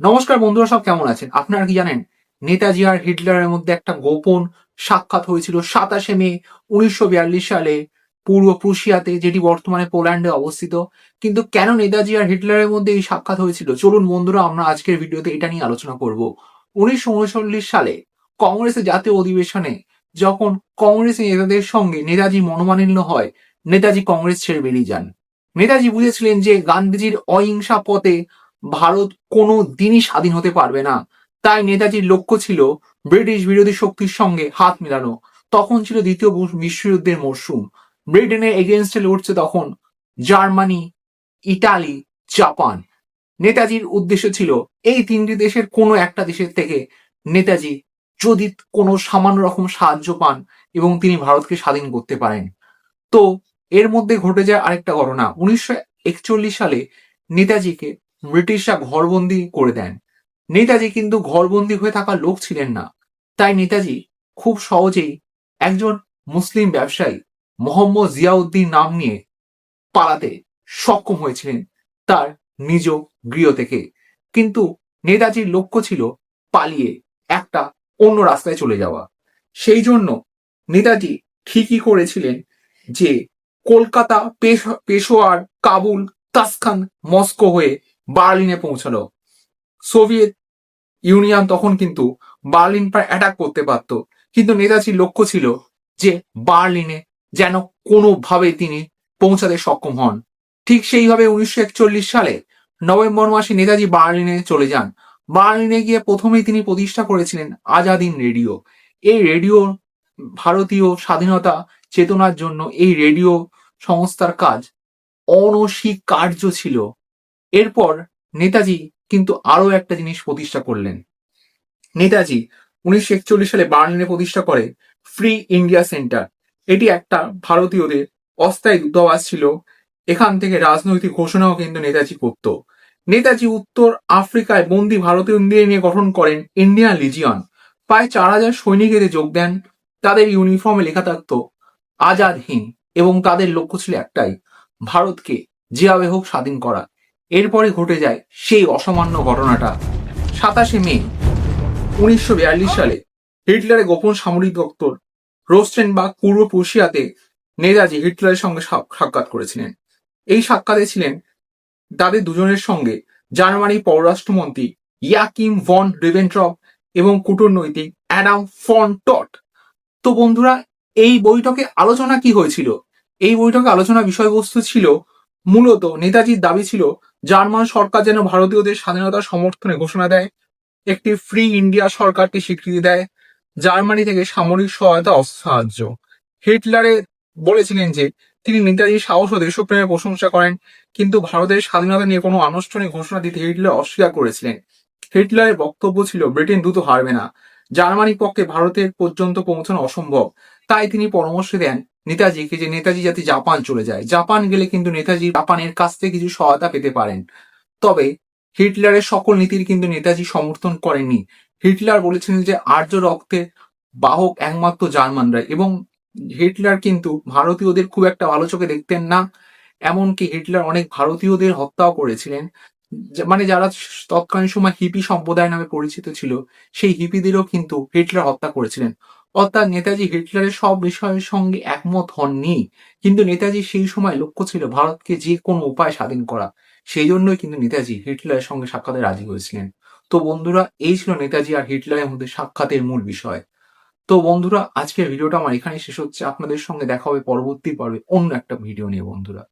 নমস্কার বন্ধুরা, সব কেমন আছেন? আপনারা কি জানেন? নেতাজি আর হিটলারের মধ্যে একটা গোপন সাক্ষাৎ হয়েছিল সাতাশে মে উনিশশো বিয়াল্লিশ সালে পূর্ব প্রুশিয়াতে, যেটি বর্তমানে পোল্যান্ডে অবস্থিত। কিন্তু কেন নেতাজি আর হিটলারের মধ্যে এই সাক্ষাৎ হয়েছিল? চলুন বন্ধুরা, আমরা আজকের ভিডিওতে এটা নিয়ে আলোচনা করব। উনিশশো উনচল্লিশ সালে কংগ্রেসের জাতীয় অধিবেশনে যখন কংগ্রেসের নেতাদের সঙ্গে নেতাজি মনোমালিন্য হয়, নেতাজি কংগ্রেস ছেড়ে বেরিয়ে যান। নেতাজি বুঝেছিলেন যে গান্ধীজির অহিংসা পথে ভারত কোনো দিনই স্বাধীন হতে পারবে না। তাই নেতাজির লক্ষ্য ছিল ব্রিটিশ বিরোধী শক্তির সঙ্গে হাত মেলানো। তখন ছিল দ্বিতীয় বিশ্বযুদ্ধের মরশুম ব্রিটেনের এগেনস্টে লড়ছে তখন জার্মানি, ইটালি, জাপান। নেতাজির উদ্দেশ্য ছিল এই তিনটি দেশের কোনো একটা দেশের থেকে নেতাজি যদি কোনো সামান্য রকম সাহায্য পান এবং তিনি ভারতকে স্বাধীন করতে পারেন। তো এর মধ্যে ঘটে যায় আরেকটা ঘটনা। উনিশশো একচল্লিশ সালে নেতাজিকে ব্রিটিশরা ঘরবন্দি করে দেন। নেতাজি কিন্তু ঘরবন্দি হয়ে থাকা লোক ছিলেন না। তাই নেতাজি খুব সহজেই একজন মুসলিম ব্যবসায়ী মোহাম্মদ জিয়াউদ্দিন নাম নিয়ে পালাতে সক্ষম হয়েছিলেন তার নিজ গৃহ থেকে। কিন্তু নেতাজির লক্ষ্য ছিল পালিয়ে একটা অন্য রাস্তায় চলে যাওয়া। সেই জন্য নেতাজি ঠিকই করেছিলেন যে কলকাতা, পেশ- পেশোয়ার, কাবুল, তাসখান, মস্কো হয়ে বার্লিনে পৌঁছালো। সোভিয়েত ইউনিয়ন তখন কিন্তু বার্লিন প্রায় অ্যাটাক করতে পারত কিন্তু নেতাজির লক্ষ্য ছিল যে বার্লিনে যেন কোনোভাবে তিনি পৌঁছাতে সক্ষম হন। ঠিক সেইভাবে উনিশশো একচল্লিশ সালে নভেম্বর মাসে নেতাজি বার্লিনে চলে যান। বার্লিনে গিয়ে প্রথমেই তিনি প্রতিষ্ঠা করেছিলেন আজাদিন রেডিও। এই রেডিও ভারতীয় স্বাধীনতা চেতনার জন্য এই রেডিও সংস্থার কাজ অনস্বীকার্য ছিল। এরপর নেতাজি কিন্তু আরও একটা জিনিস প্রতিষ্ঠা করলেন। নেতাজি উনিশশো একচল্লিশ সালে বার্লিনে প্রতিষ্ঠা করে ফ্রি ইন্ডিয়া সেন্টার এটি একটা ভারতীয়দের অস্থায়ী দূতাবাস ছিল। এখান থেকে রাজনৈতিক ঘোষণাও কিন্তু নেতাজি করত। নেতাজি উত্তর আফ্রিকায় বন্দি ভারতীয়দের নিয়ে গঠন করেন ইন্ডিয়ান লিজিয়ন প্রায় চার হাজার সৈনিক এতে যোগ দেন। তাদের ইউনিফর্মে লেখা থাকতো, আজাদ হিন্দ এবং তাদের লক্ষ্য ছিল একটাই, ভারতকে যেভাবে হোক স্বাধীন করা। এরপরে ঘটে যায় সেই অসামান্য ঘটনাটা। সাতাশে মে, উনিশশো বিয়াল্লিশ সালে হিটলারের গোপন সামরিক দপ্তর রোস্টেনবার্গ পূর্ব প্রুশিয়াতে নেতাজি হিটলারের সঙ্গে সাক্ষাৎ করেছিলেন। এই সাক্ষাতে ছিলেন তাদের দুজনের সঙ্গে জার্মানির পররাষ্ট্রমন্ত্রী ইয়াকিম ভন রিভেন্ট্রপ এবং কূটনৈতিক অ্যাডাম ফন টট। তো বন্ধুরা, এই বৈঠকে আলোচনা কি হয়েছিল? এই বৈঠকে আলোচনা বিষয়বস্তু ছিল মূলত নেতাজির দাবি ছিল, জার্মান সরকার যেন ভারতীয়দের স্বাধীনতার সমর্থনে ঘোষণা দেয়, একটি ফ্রি ইন্ডিয়া সরকারকে স্বীকৃতি দেয়, জার্মানি থেকে সামরিক সহায়তা অস্ত্র সাহায্য হিটলারে বলেছিলেন যে, তিনি নেতাজির সাহস ও দেশপ্রেমের প্রশংসা করেন, কিন্তু ভারতের স্বাধীনতা নিয়ে কোনো আনুষ্ঠানিক ঘোষণা দিতে হিটলার অস্বীকার করেছিলেন। হিটলারের বক্তব্য ছিল, ব্রিটেন দ্রুত হারবে না। জার্মানির পক্ষে ভারতের পর্যন্ত পৌঁছানো অসম্ভব। তাই তিনি পরামর্শ দেন নেতাজিকে যে নেতাজি যাতে জাপান চলে যায়। জাপান গেলে কিন্তু নেতাজি জাপানের কাছ থেকে কিছু সহায়তা পেতে পারেন। তবে হিটলারের সকল নীতির কিন্তু নেতাজি সমর্থন করেননি। হিটলার বলেছিলেন যে, আর্য রক্তের বাহক একমাত্র জার্মানরা এবং হিটলার কিন্তু ভারতীয়দের খুব একটা ভালো চোখে দেখতেন না। এমনকি হিটলার অনেক ভারতীয়দের হত্যাও করেছিলেন। মানে যারা তৎকালীন সময় হিপি সম্প্রদায় নামে পরিচিত ছিল, সেই হিপিদেরও কিন্তু হিটলার হত্যা করেছিলেন। অর্থাৎ নেতাজি হিটলারের সব বিষয়ের সঙ্গে একমত হননি। কিন্তু নেতাজি সেই সময় লক্ষ্য ছিল ভারতকে যে কোনো উপায় স্বাধীন করা। সেই জন্যই কিন্তু নেতাজি হিটলারের সঙ্গে সাক্ষাতে রাজি হয়েছিলেন। তো বন্ধুরা, এই ছিল নেতাজি আর হিটলারের মধ্যে সাক্ষাতের মূল বিষয়। তো বন্ধুরা, আজকের ভিডিওটা আমার এখানেই শেষ হচ্ছে। আপনাদের সঙ্গে দেখা হবে পরবর্তী পর্বে অন্য একটা ভিডিও নিয়ে, বন্ধুরা।